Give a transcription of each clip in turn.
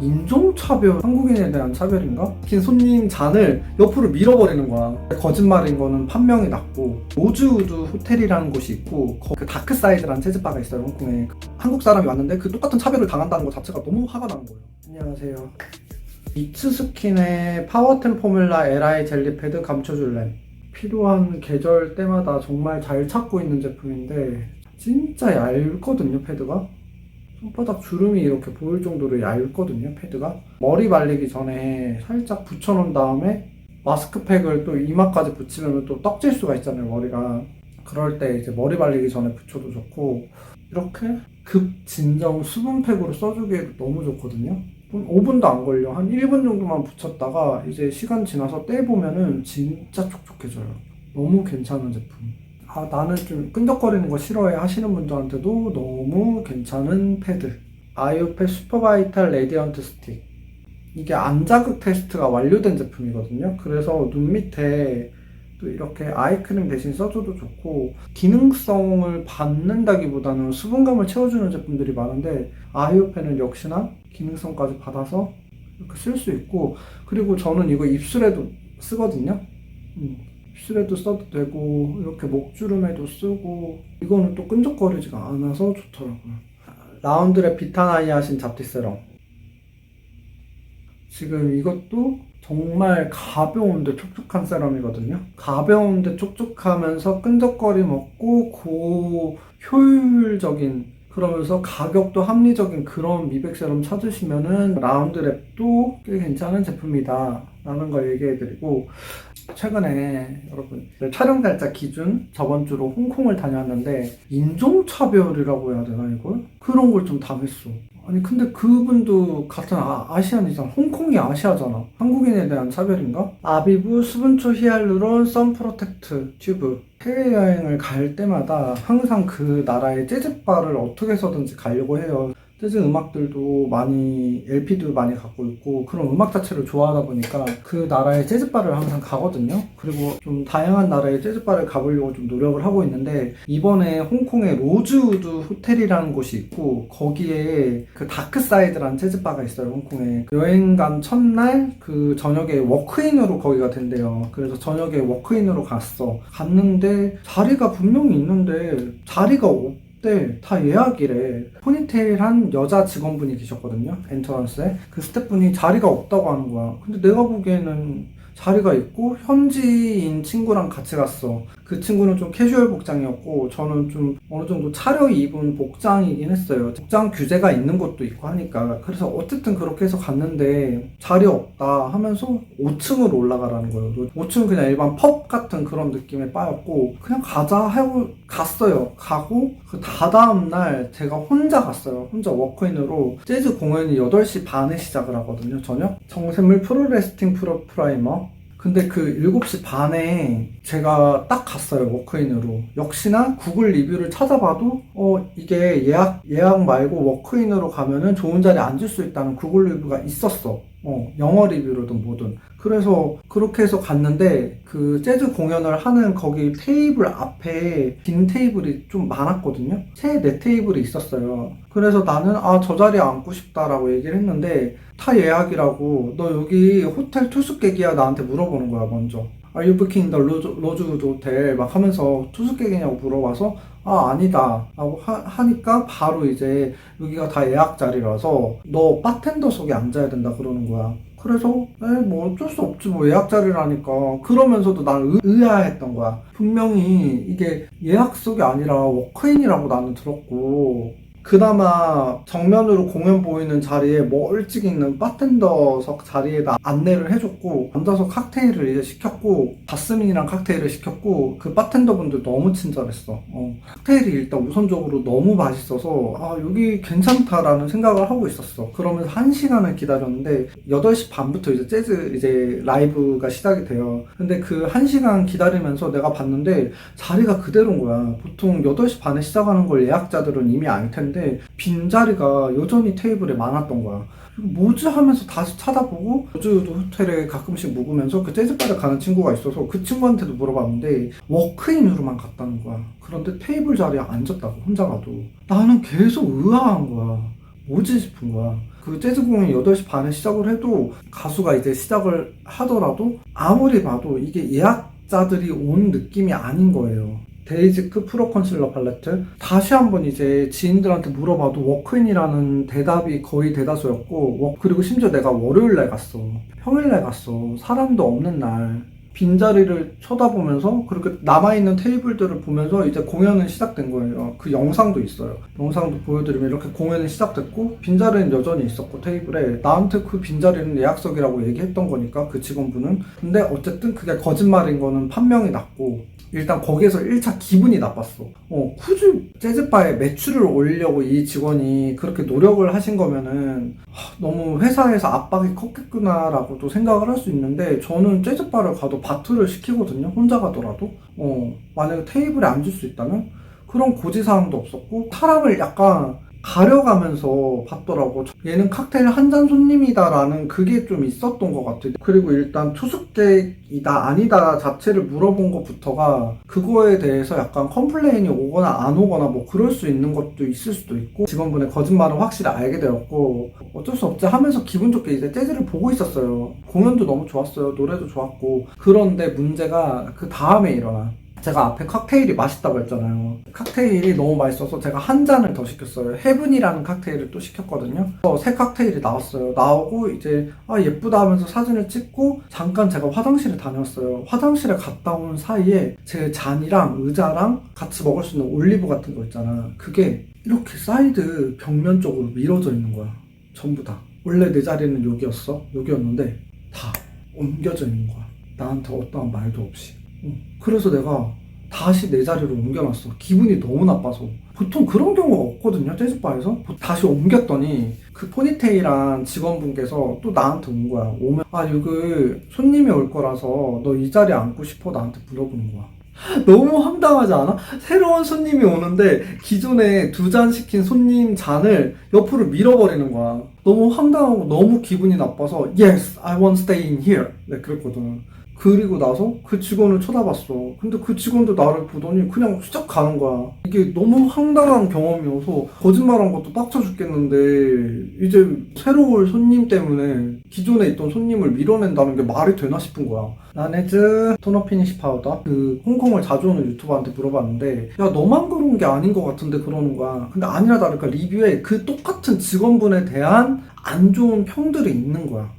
인종차별, 한국인에 대한 차별인가? 긴 손님 잔을 옆으로 밀어버리는 거야. 거짓말인 거는 판명이 났고 로즈우드 호텔이라는 곳이 있고 거- 그 다크사이드라는 재즈바가 있어요 홍콩에 한국 사람이 왔는데 그 똑같은 차별을 당한다는 것 자체가 너무 화가 나는 거예요. 안녕하세요. 이츠스킨의 파워템 포뮬라 LI 젤리 패드 감춰줄 램 필요한 계절 때마다 정말 잘 찾고 있는 제품인데 진짜 얇거든요 패드가 손바닥 주름이 이렇게 보일 정도로 얇거든요 패드가. 머리 말리기 전에 살짝 붙여놓은 다음에 마스크팩을 또 이마까지 붙이면 또 떡질 수가 있잖아요 머리가. 그럴 때 이제 머리 말리기 전에 붙여도 좋고. 이렇게 급 진정 수분팩으로 써주기에도 너무 좋거든요. 5분도 안 걸려. 한 1분 정도만 붙였다가 이제 시간 지나서 떼보면은 진짜 촉촉해져요. 너무 괜찮은 제품 아 나는 좀 끈적거리는 거 싫어해 하시는 분들한테도 너무 괜찮은 패드. 아이오패 슈퍼바이탈 레디언트 스틱. 이게 안자극 테스트가 완료된 제품이거든요. 그래서 눈 밑에 또 이렇게 아이크림 대신 써줘도 좋고 기능성을 받는다기보다는 수분감을 채워주는 제품들이 많은데 아이오패는 역시나 기능성까지 받아서 이렇게 쓸 수 있고 그리고 저는 이거 입술에도 쓰거든요. 음, 입술에도 써도 되고 이렇게 목주름에도 쓰고 이거는 또 끈적거리지가 않아서 좋더라고요. 라운드랩 비타나이아신 잡티 세럼. 지금 이것도 정말 가벼운데 촉촉한 세럼이거든요. 가벼운데 촉촉하면서 끈적거림 없고 고 효율적인 그러면서 가격도 합리적인 그런 미백 세럼 찾으시면은 라운드랩도 꽤 괜찮은 제품이다 라는 걸 얘기해 드리고 최근에 여러분 촬영 날짜 기준 저번 주로 홍콩을 다녀왔는데 인종차별이라고 해야 되나 이걸? 그런 걸 좀 당했어. 아니 근데 그분도 같은 아, 아시안이잖아. 홍콩이 아시아잖아. 한국인에 대한 차별인가? 아비브 수분초 히알루론 선 프로텍트 튜브. 해외여행을 갈 때마다 항상 그 나라의 재즈바를 어떻게 해서든지 가려고 해요 재즈 음악들도 많이 LP도 많이 갖고 있고 그런 음악 자체를 좋아하다 보니까 그 나라의 재즈바를 항상 가거든요. 그리고 좀 다양한 나라의 재즈바를 가보려고 좀 노력을 하고 있는데 이번에 홍콩에 로즈우드 호텔이라는 곳이 있고 거기에 그 다크사이드라는 재즈바가 있어요. 홍콩에 여행 간 첫날 그 저녁에 워크인으로 거기가 된대요. 그래서 저녁에 워크인으로 갔어. 갔는데 자리가 분명히 있는데 자리가 없 네, 다 예약이래. 포니테일 한 여자 직원분이 계셨거든요. 엔터런스에. 그 스태프분이 자리가 없다고 하는 거야. 근데 내가 보기에는 자리가 있고 현지인 친구랑 같이 갔어. 그 친구는 좀 캐주얼 복장이었고 저는 좀 어느 정도 차려 입은 복장이긴 했어요. 복장 규제가 있는 곳도 있고 하니까. 그래서 어쨌든 그렇게 해서 갔는데 자리 없다 하면서 5층으로 올라가라는 거예요. 5층은 그냥 일반 펍 같은 그런 느낌의 바였고 그냥 가자 하고 갔어요. 가고 그 다다음 날 제가 혼자 갔어요. 혼자 워크인으로 재즈 공연이 8시 반에 시작을 하거든요. 저녁. 정샘물 프로레스팅 프로 프라이머. 근데 그 7시 반에 제가 딱 갔어요, 워크인으로. 역시나 구글 리뷰를 찾아봐도, 어, 이게 예약, 예약 말고 워크인으로 가면은 좋은 자리에 앉을 수 있다는 구글 리뷰가 있었어. 어, 영어 리뷰로든 뭐든. 그래서 그렇게 해서 갔는데, 그 재즈 공연을 하는 거기 테이블 앞에 빈 테이블이 좀 많았거든요? 세, 네 테이블이 있었어요. 그래서 나는, 아, 저 자리에 앉고 싶다라고 얘기를 했는데, 다 예약이라고, 너 여기 호텔 투숙객이야? 나한테 물어보는 거야, 먼저. Are you booking the 로즈우드 호텔? 막 하면서 투숙객이냐고 물어봐서 아 아니다. 라고 하, 니까 바로 이제 여기가 다 예약 자리라서 너 바텐더석에 앉아야 된다 그러는 거야. 그래서 에뭐 어쩔 수 없지. 뭐 예약 자리라니까. 그러면서도 난 의, 의아했던 거야. 분명히 이게 예약석이 아니라 워크인이라고 나는 들었고 그나마 정면으로 공연 보이는 자리에 멀찍이 있는 바텐더석 자리에다 안내를 해줬고 앉아서 칵테일을 이제 시켰고 자스민이랑 칵테일을 시켰고 그 바텐더분들 너무 친절했어. 어, 칵테일이 일단 우선적으로 너무 맛있어서 아 여기 괜찮다라는 생각을 하고 있었어. 그러면서 한 시간을 기다렸는데 8시 반부터 이제 재즈 이제 라이브가 시작이 돼요. 근데 그 한 시간 기다리면서 내가 봤는데 자리가 그대로인 거야. 보통 8시 반에 시작하는 걸 예약자들은 이미 알 텐데 빈자리가 여전히 테이블에 많았던 거야. 뭐지 하면서 다시 찾아보고 로즈우드 호텔에 가끔씩 묵으면서 그 재즈바를 가는 친구가 있어서 그 친구한테도 물어봤는데 워크인으로만 갔다는 거야. 그런데 테이블 자리에 앉았다고 혼자 가도. 나는 계속 의아한 거야. 뭐지 싶은 거야. 그 재즈 공연이 8시 반에 시작을 해도 가수가 이제 시작을 하더라도 아무리 봐도 이게 예약 자들이 온 느낌이 아닌 거예요. 데이지크 프로 컨실러 팔레트. 다시 한번 이제 지인들한테 물어봐도 워크인이라는 대답이 거의 대다수였고 워- 그리고 심지어 내가 월요일 날 갔어. 평일 날 갔어. 사람도 없는 날 빈자리를 쳐다보면서 그렇게 남아있는 테이블들을 보면서 이제 공연은 시작된 거예요. 그 영상도 있어요. 영상도 보여드리면 이렇게 공연이 시작됐고 빈자리는 여전히 있었고 테이블에 나한테 그 빈자리는 예약석이라고 얘기했던 거니까 그 직원분은 근데 어쨌든 그게 거짓말인 거는 판명이 났고 일단 거기에서 1차 기분이 나빴어. 어, 굳이 재즈바에 매출을 올리려고 이 직원이 그렇게 노력을 하신 거면은 하, 너무 회사에서 압박이 컸겠구나라고도 생각을 할 수 있는데 저는 재즈바를 가도 바트를 시키거든요. 혼자 가더라도. 어, 만약에 테이블에 앉을 수 있다면 그런 고지사항도 없었고 사람을 약간 가려가면서 봤더라고. 얘는 칵테일 한 잔 손님이다라는 그게 좀 있었던 것 같아요. 그리고 일단 투숙객이다 아니다 자체를 물어본 것부터가 그거에 대해서 약간 컴플레인이 오거나 안 오거나 뭐 그럴 수 있는 것도 있을 수도 있고 직원분의 거짓말을 확실히 알게 되었고 어쩔 수 없지 하면서 기분 좋게 이제 재즈를 보고 있었어요. 공연도 너무 좋았어요. 노래도 좋았고 그런데 문제가 그 다음에 일어나. 제가 앞에 칵테일이 맛있다고 했잖아요. 칵테일이 너무 맛있어서 제가 한 잔을 더 시켰어요. 헤븐이라는 칵테일을 또 시켰거든요. 새 칵테일이 나왔어요. 나오고 이제 아 예쁘다 하면서 사진을 찍고 잠깐 제가 화장실에 다녔어요. 화장실에 갔다 온 사이에 제 잔이랑 의자랑 같이 먹을 수 있는 올리브 같은 거 있잖아. 그게 이렇게 사이드 벽면 쪽으로 밀어져 있는 거야. 전부 다. 원래 내 자리는 여기였어. 여기였는데 다 옮겨져 있는 거야. 나한테 어떠한 말도 없이. 응. 그래서 내가 다시 내 자리로 옮겨놨어. 기분이 너무 나빠서. 보통 그런 경우가 없거든요, 재즈바에서. 다시 옮겼더니 그 포니테일한 직원분께서 또 나한테 온 거야. 오면, 아, 여기 손님이 올 거라서 너 이 자리에 앉고 싶어? 나한테 물어보는 거야. 너무 황당하지 않아? 새로운 손님이 오는데 기존에 두 잔 시킨 손님 잔을 옆으로 밀어버리는 거야. 너무 황당하고 너무 기분이 나빠서 Yes, I want to stay in here. 네, 그랬거든. 그리고 나서 그 직원을 쳐다봤어. 근데 그 직원도 나를 보더니 그냥 훌쩍 가는 거야. 이게 너무 황당한 경험이어서 거짓말한 것도 빡쳐 죽겠는데 이제 새로 올 손님 때문에 기존에 있던 손님을 밀어낸다는 게 말이 되나 싶은 거야. 라네즈 토너 피니시 파우더 그 홍콩을 자주 오는 유튜버한테 물어봤는데 야 너만 그런 게 아닌 것 같은데 그러는 거야. 근데 아니라 다를까 리뷰에 그 똑같은 직원분에 대한 안 좋은 평들이 있는 거야.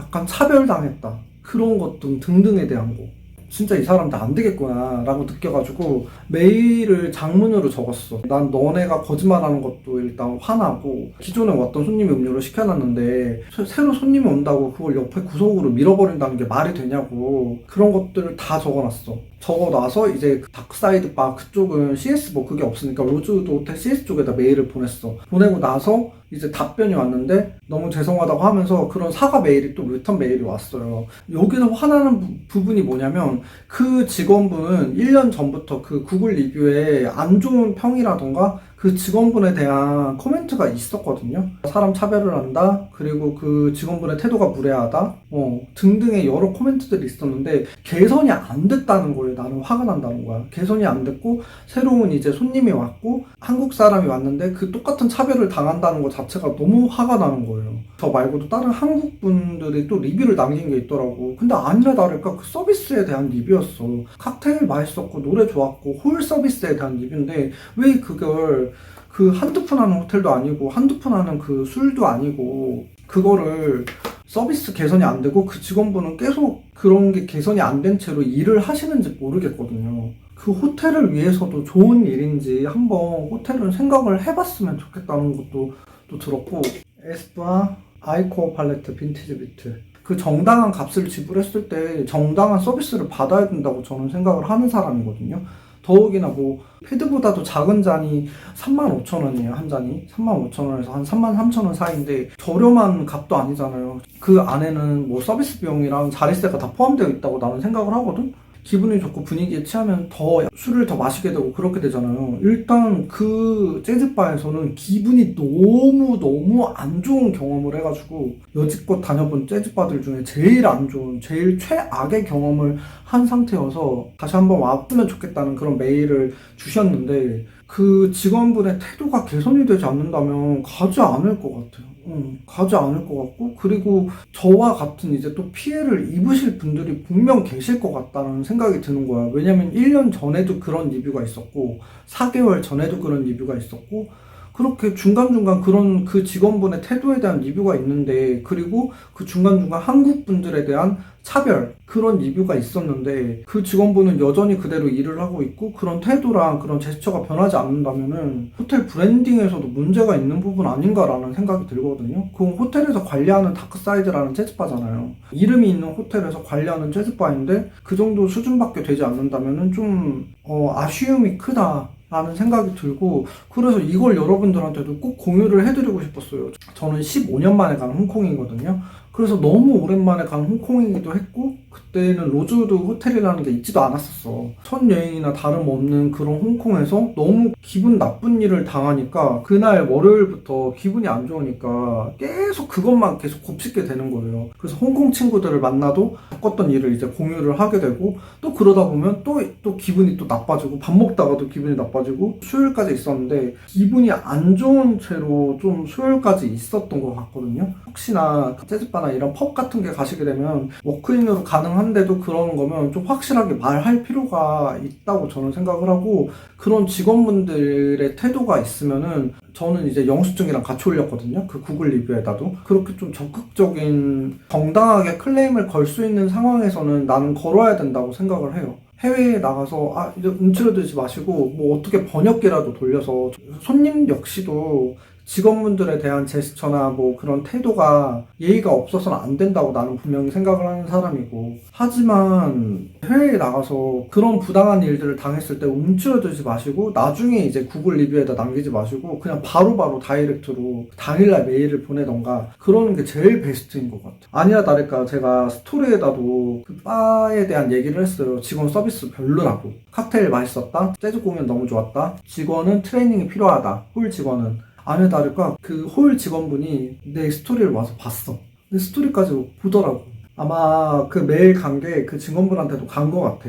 약간 차별당했다. 그런 것등 등등에 대한 거. 진짜 이 사람 다안 되겠구나 라고 느껴가지고 메일을 장문으로 적었어 난 너네가 거짓말하는 것도 일단 화나고 기존에 왔던 손님이 음료를 시켜놨는데 새- 새로 손님이 온다고 그걸 옆에 구석으로 밀어버린다는 게 말이 되냐고 그런 것들을 다 적어놨어 적어놔서 이제 그 다크사이드 바 그쪽은 CS 뭐 그게 없으니까 호텔 CS 쪽에다 메일을 보냈어. 보내고 나서 이제 답변이 왔는데 너무 죄송하다고 하면서 그런 사과 메일이 또 리턴 메일이 왔어요. 여기서 화나는 부- 부분이 뭐냐면 그 직원분은 1년 전부터 그 구글 리뷰에 안 좋은 평이라던가 그 직원분에 대한 코멘트가 있었거든요. 사람 차별을 한다. 그리고 그 직원분의 태도가 무례하다. 어, 등등의 여러 코멘트들이 있었는데 개선이 안 됐다는 거예요. 나는 화가 난다는 거야. 개선이 안 됐고 새로운 이제 손님이 왔고 한국 사람이 왔는데 그 똑같은 차별을 당한다는 것 자체가 너무 화가 나는 거예요. 저 말고도 다른 한국 분들이 또 리뷰를 남긴 게 있더라고. 근데 아니라 다를까 그 서비스에 대한 리뷰였어. 칵테일 맛있었고 노래 좋았고 홀 서비스에 대한 리뷰인데 왜 그걸 그 한두 푼 하는 호텔도 아니고 한두 푼 하는 그 술도 아니고 그거를 서비스 개선이 안 되고 그 직원분은 계속 그런 게 개선이 안 된 채로 일을 하시는지 모르겠거든요. 그 호텔을 위해서도 좋은 일인지 한번 호텔을 생각을 해봤으면 좋겠다는 것도 또 들었고 에스쁘아 아이코어 팔레트 빈티지 비트. 그 정당한 값을 지불했을 때 정당한 서비스를 받아야 된다고 저는 생각을 하는 사람이거든요. 더욱이나 뭐 패드보다도 작은 잔이 35,000원이에요 한 잔이. 35,000원에서 한 33,000원 사이인데 저렴한 값도 아니잖아요. 그 안에는 뭐 서비스 비용이랑 자리세가 다 포함되어 있다고 나는 생각을 하거든 기분이 좋고 분위기에 취하면 더 술을 더 마시게 되고 그렇게 되잖아요. 일단 그 재즈바에서는 기분이 너무 너무 안 좋은 경험을 해가지고 여지껏 다녀본 재즈바들 중에 제일 안 좋은 제일 최악의 경험을 한 상태여서 다시 한번 왔으면 좋겠다는 그런 메일을 주셨는데 그 직원분의 태도가 개선이 되지 않는다면 가지 않을 것 같아요. 응, 가지 않을 것 같고, 그리고 저와 같은 이제 또 피해를 입으실 분들이 분명 계실 것 같다는 생각이 드는 거야. 왜냐면 1년 전에도 그런 리뷰가 있었고, 4개월 전에도 그런 리뷰가 있었고, 그렇게 중간중간 그런 그 직원분의 태도에 대한 리뷰가 있는데, 그리고 그 중간중간 한국 분들에 대한 차별, 그런 리뷰가 있었는데, 그 직원분은 여전히 그대로 일을 하고 있고, 그런 태도랑 그런 제스처가 변하지 않는다면은, 호텔 브랜딩에서도 문제가 있는 부분 아닌가라는 생각이 들거든요. 그 호텔에서 관리하는 다크사이드라는 재즈바잖아요. 이름이 있는 호텔에서 관리하는 재즈바인데, 그 정도 수준밖에 되지 않는다면은 좀, 어, 아쉬움이 크다. 라는 생각이 들고 그래서 이걸 여러분들한테도 꼭 공유를 해드리고 싶었어요. 저는 15년 만에 간 홍콩이거든요. 그래서 너무 오랜만에 간 홍콩이기도 했고 그때는 로즈우드 호텔이라는 게 있지도 않았었어. 첫 여행이나 다름없는 그런 홍콩에서 너무 기분 나쁜 일을 당하니까 그날 월요일부터 기분이 안 좋으니까 계속 그것만 계속 곱씹게 되는 거예요. 그래서 홍콩 친구들을 만나도 겪었던 일을 이제 공유를 하게 되고 또 그러다 보면 또, 또 기분이 또 나빠지고 밥 먹다가도 기분이 나빠지고 수요일까지 있었는데 기분이 안 좋은 채로 좀 수요일까지 있었던 것 같거든요. 혹시나 재즈 바나 이런 펍 같은 게 가시게 되면 워크인으로 가능한데도 그러는 거면 좀 확실하게 말할 필요가 있다고 저는 생각을 하고 그런 직원분들의 태도가 있으면은 저는 이제 영수증이랑 같이 올렸거든요. 그 구글 리뷰에다도. 그렇게 좀 적극적인 정당하게 클레임을 걸 수 있는 상황에서는 나는 걸어야 된다고 생각을 해요. 해외에 나가서 아 이제 움츠러들지 마시고 뭐 어떻게 번역기라도 돌려서 손님 역시도 직원분들에 대한 제스처나 뭐 그런 태도가 예의가 없어서는 안 된다고 나는 분명히 생각을 하는 사람이고 하지만 해외에 나가서 그런 부당한 일들을 당했을 때 움츠러들지 마시고 나중에 이제 구글 리뷰에다 남기지 마시고 그냥 바로 바로 다이렉트로 당일날 메일을 보내던가 그러는 게 제일 베스트인 것 같아요. 아니라 다를까 제가 스토리에다도 그 바에 대한 얘기를 했어요. 직원 서비스 별로라고. 칵테일 맛있었다. 재즈 공연 너무 좋았다. 직원은 트레이닝이 필요하다. 홀 직원은 아니나 다를까 그 홀 직원분이 내 스토리를 와서 봤어. 내 스토리까지 보더라고. 아마 그 메일 간 게 그 직원분한테도 간 것 같아.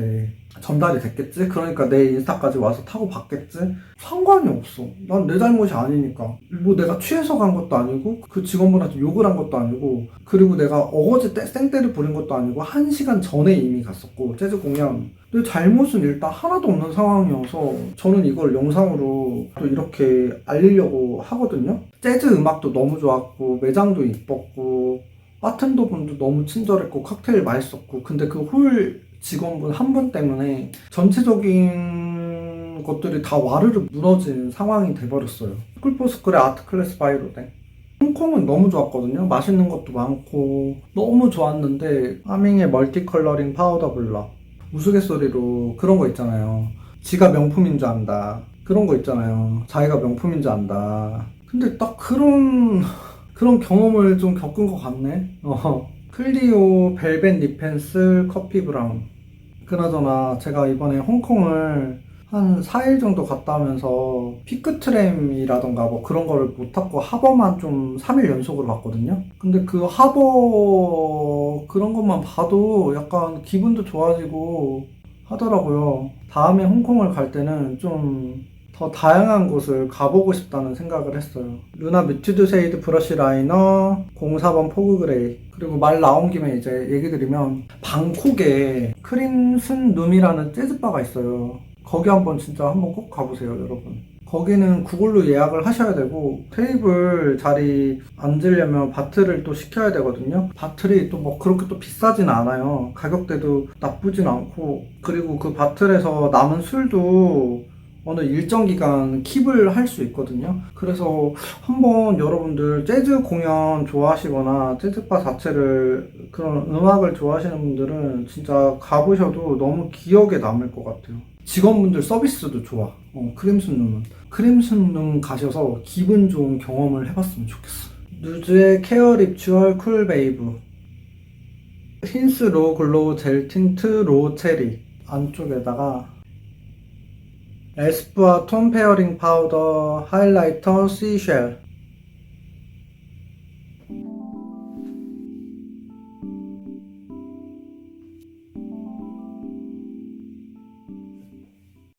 전달이 됐겠지? 그러니까 내 인스타까지 와서 타고 봤겠지? 상관이 없어. 난 내 잘못이 아니니까. 뭐 내가 취해서 간 것도 아니고, 그 직원분한테 욕을 한 것도 아니고, 그리고 내가 어거지 때, 생때를 부린 것도 아니고, 한 시간 전에 이미 갔었고, 재즈 공연. 내 잘못은 일단 하나도 없는 상황이어서, 저는 이걸 영상으로 또 이렇게 알리려고 하거든요? 재즈 음악도 너무 좋았고, 매장도 이뻤고, 바텐더 분도 너무 친절했고, 칵테일 맛있었고, 근데 그홀 직원분 한 분 때문에 전체적인 것들이 다 와르르 무너진 상황이 돼버렸어요. 스쿨포스쿨의 아트 클래스 바이로데. 홍콩은 너무 좋았거든요. 맛있는 것도 많고 너무 좋았는데 하밍의 멀티 컬러링 파우더 블러 우스갯소리로 그런 거 있잖아요. 지가 명품인 줄 안다. 그런 거 있잖아요. 자기가 명품인 줄 안다. 근데 딱 그런 그런 경험을 좀 겪은 것 같네. 어. 클리오 벨벳 리펜스 커피 브라운. 그나저나 제가 이번에 홍콩을 한 4일 정도 갔다 오면서 피크트램이라던가 뭐 그런 거를 못 탔고 하버만 좀 3일 연속으로 봤거든요. 근데 그 하버 그런 것만 봐도 약간 기분도 좋아지고 하더라고요. 다음에 홍콩을 갈 때는 좀 더 다양한 곳을 가보고 싶다는 생각을 했어요. 루나 뮤티드 세이드 브러쉬 라이너 04번 포그 그레이 그리고 말 나온 김에 이제 얘기 드리면 방콕에 크림슨 룸이라는 재즈바가 있어요. 거기 한번 진짜 한번 꼭 가보세요, 여러분. 거기는 구글로 예약을 하셔야 되고 테이블 자리 앉으려면 바트를 또 시켜야 되거든요. 바틀이 또 뭐 그렇게 또 비싸진 않아요. 가격대도 나쁘진 않고 그리고 그 바틀에서 남은 술도 어느 일정 기간 킵을 할 수 있거든요. 그래서 한번 여러분들 재즈 공연 좋아하시거나 재즈바 자체를 그런 음악을 좋아하시는 분들은 진짜 가보셔도 너무 기억에 남을 것 같아요. 직원분들 서비스도 좋아. 어, 크림슨 룸은. 크림슨 룸 가셔서 기분 좋은 경험을 해봤으면 좋겠어. 누즈의 케어 립추얼 쿨 베이브. 힌스 로 글로우 젤 틴트 로 체리. 안쪽에다가 에스쁘아 톤 페어링 파우더 하이라이터 시쉘